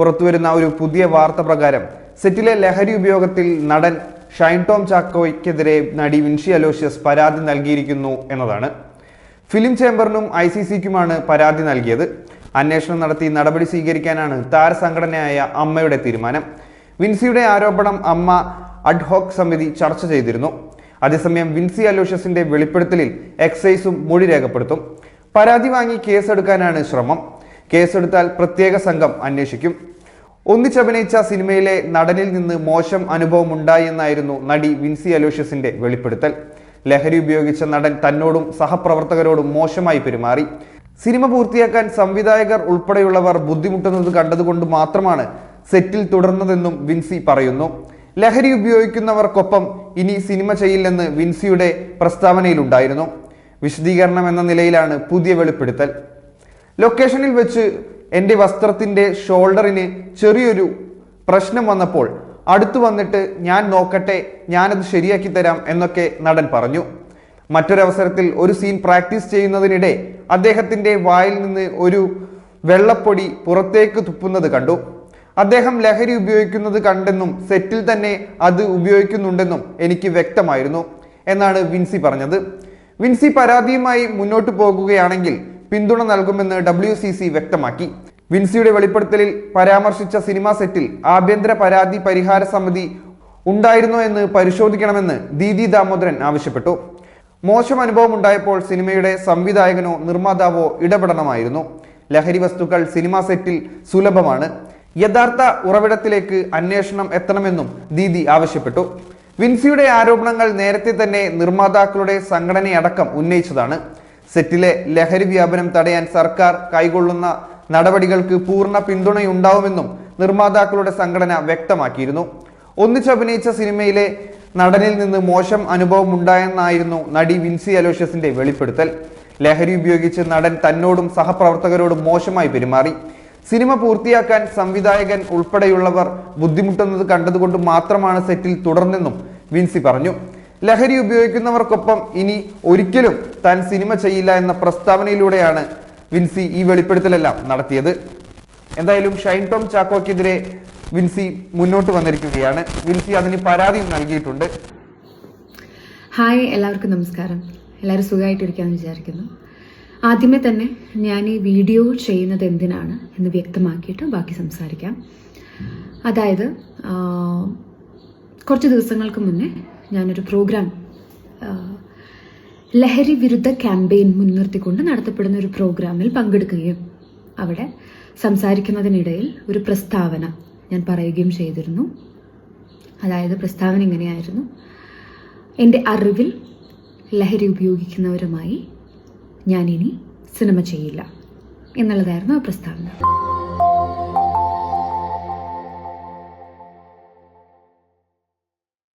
പുറത്തുവരുന്ന ഒരു പുതിയ വാർത്ത പ്രകാരം സെറ്റിലെ ലഹരി ഉപയോഗത്തിൽ നടൻ ഷൈൻ ടോം ചാക്കോയ്ക്കെതിരെ നടി വിൻഷി അലോഷ്യസ് പരാതി നൽകിയിരിക്കുന്നു എന്നതാണ്. ഫിലിം ചേംബറിനും ഐ സി സിക്കുമാണ് പരാതി നൽകിയത്. അന്വേഷണം നടത്തി നടപടി സ്വീകരിക്കാനാണ് താരസംഘടനയായ അമ്മയുടെ തീരുമാനം. വിൻസിയുടെ ആരോപണം അമ്മ അഡ്ഹോക് സമിതി ചർച്ച ചെയ്തിരുന്നു. അതേസമയം വിൻസി അലോഷ്യസിന്റെ വെളിപ്പെടുത്തലിൽ എക്സൈസും മൊഴി രേഖപ്പെടുത്തും. പരാതി വാങ്ങി കേസെടുക്കാനാണ് ശ്രമം. കേസെടുത്താൽ പ്രത്യേക സംഘം അന്വേഷിക്കും. ഒന്നിച്ചഭിനയിച്ച സിനിമയിലെ നടനിൽ നിന്ന് മോശം അനുഭവം ഉണ്ടായെന്നായിരുന്നു നടി വിൻസി അലോഷ്യസിന്റെ വെളിപ്പെടുത്തൽ. ലഹരി ഉപയോഗിച്ച നടൻ തന്നോടും സഹപ്രവർത്തകരോടും മോശമായി പെരുമാറി. സിനിമ പൂർത്തിയാക്കാൻ സംവിധായകർ ഉൾപ്പെടെയുള്ളവർ ബുദ്ധിമുട്ടുന്നത് കണ്ടതുകൊണ്ട് മാത്രമാണ് സെറ്റിൽ തുടർന്നതെന്നും വിൻസി പറയുന്നു. ലഹരി ഉപയോഗിക്കുന്നവർക്കൊപ്പം ഇനി സിനിമ ചെയ്യില്ലെന്ന് വിൻസിയുടെ പ്രസ്താവനയിലുണ്ടായിരുന്നു. വിശദീകരണം എന്ന നിലയിലാണ് പുതിയ വെളിപ്പെടുത്തൽ. ലൊക്കേഷനിൽ വെച്ച് എന്റെ വസ്ത്രത്തിന്റെ ഷോൾഡറിന് ചെറിയൊരു പ്രശ്നം വന്നപ്പോൾ അടുത്തു വന്നിട്ട് ഞാൻ നോക്കട്ടെ ഞാനത് ശരിയാക്കി തരാം എന്നൊക്കെ നടൻ പറഞ്ഞു. മറ്റൊരവസരത്തിൽ ഒരു സീൻ പ്രാക്ടീസ് ചെയ്യുന്നതിനിടെ അദ്ദേഹത്തിന്റെ വായിൽ നിന്ന് ഒരു വെള്ളപ്പൊടി പുറത്തേക്ക് തുപ്പുന്നത് കണ്ടു. അദ്ദേഹം ലഹരി ഉപയോഗിക്കുന്നത് കണ്ടെന്നും സെറ്റിൽ തന്നെ അത് ഉപയോഗിക്കുന്നുണ്ടെന്നും എനിക്ക് വ്യക്തമായിരുന്നു എന്നാണ് വിൻസി പറഞ്ഞത്. വിൻസി പരാതിയുമായി മുന്നോട്ട് പോകുകയാണെങ്കിൽ പിന്തുണ നൽകുമെന്ന് ഡബ്ല്യു വ്യക്തമാക്കി. വിൻസിയുടെ വെളിപ്പെടുത്തലിൽ പരാമർശിച്ച സിനിമാ സെറ്റിൽ ആഭ്യന്തര പരാതി പരിഹാര സമിതി ഉണ്ടായിരുന്നോ എന്ന് പരിശോധിക്കണമെന്ന് ദീദി ദാമോദരൻ ആവശ്യപ്പെട്ടു. മോശം അനുഭവം ഉണ്ടായപ്പോൾ സിനിമയുടെ സംവിധായകനോ നിർമ്മാതാവോ ഇടപെടണമായിരുന്നു. ലഹരി വസ്തുക്കൾ സിനിമാ സെറ്റിൽ സുലഭമാണ്. യഥാർത്ഥ ഉറവിടത്തിലേക്ക് അന്വേഷണം എത്തണമെന്നും ദീദി ആവശ്യപ്പെട്ടു. വിൻസിയുടെ ആരോപണങ്ങൾ നേരത്തെ തന്നെ നിർമ്മാതാക്കളുടെ സംഘടനയടക്കം ഉന്നയിച്ചതാണ്. സെറ്റിലെ ലഹരി വ്യാപനം തടയാൻ സർക്കാർ കൈകൊള്ളുന്ന നടപടികൾക്ക് പൂർണ പിന്തുണയുണ്ടാവുമെന്നും നിർമ്മാതാക്കളുടെ സംഘടന വ്യക്തമാക്കിയിരുന്നു. ഒന്നിച്ചഭിനയിച്ച സിനിമയിലെ നടനിൽ നിന്ന് മോശം അനുഭവം ഉണ്ടായെന്നായിരുന്നു നടി വിൻസി അലോഷ്യസിന്റെ വെളിപ്പെടുത്തൽ. ലഹരി ഉപയോഗിച്ച് നടൻ തന്നോടും സഹപ്രവർത്തകരോടും മോശമായി പെരുമാറി. സിനിമ പൂർത്തിയാക്കാൻ സംവിധായകൻ ഉൾപ്പെടെയുള്ളവർ ബുദ്ധിമുട്ടുന്നത് കണ്ടതുകൊണ്ട് മാത്രമാണ് സെറ്റിൽ തുടർന്നെന്നും വിൻസി പറഞ്ഞു. ലഹരി ഉപയോഗിക്കുന്നവർക്കൊപ്പം ഇനി ഒരിക്കലും താൻ സിനിമ ചെയ്യില്ല എന്ന പ്രസ്താവനയിലൂടെയാണ് വിൻസി ഈ വെളിപ്പെടുത്തലെല്ലാം നടത്തിയത്. എന്തായാലും ഷൈൻ ടോം ചാക്കോക്കെതിരെ വിൻസി മുന്നോട്ട് വന്നിരിക്കുകയാണ്. വിൻസി അതിന് പരാതിയും നൽകിയിട്ടുണ്ട്. ഹായ് എല്ലാവർക്കും നമസ്കാരം. എല്ലാവരും സുഖമായിട്ടിരിക്കാമെന്ന് വിചാരിക്കുന്നു. ആദ്യമേ തന്നെ ഞാൻ ഈ വീഡിയോ ചെയ്യുന്നത് എന്തിനാണ് എന്ന് വ്യക്തമാക്കിയിട്ട് ബാക്കി സംസാരിക്കാം. അതായത് കുറച്ച് ദിവസങ്ങൾക്ക് മുന്നേ ഞാനൊരു പ്രോഗ്രാം ലഹരി വിരുദ്ധ ക്യാമ്പയിൻ മുൻനിർത്തിക്കൊണ്ട് നടത്തപ്പെടുന്ന ഒരു പ്രോഗ്രാമിൽ പങ്കെടുക്കുകയും അവിടെ സംസാരിക്കുന്നതിനിടയിൽ ഒരു പ്രസ്താവന ഞാൻ പറയുകയും ചെയ്തിരുന്നു. അതായത് പ്രസ്താവന ഇങ്ങനെയായിരുന്നു. എന്റെ അറിവിൽ ലഹരി ഉപയോഗിക്കുന്നവരുമായി ഞാനിനി സിനിമ ചെയ്യില്ല എന്നുള്ളതായിരുന്നു ആ പ്രസ്താവന.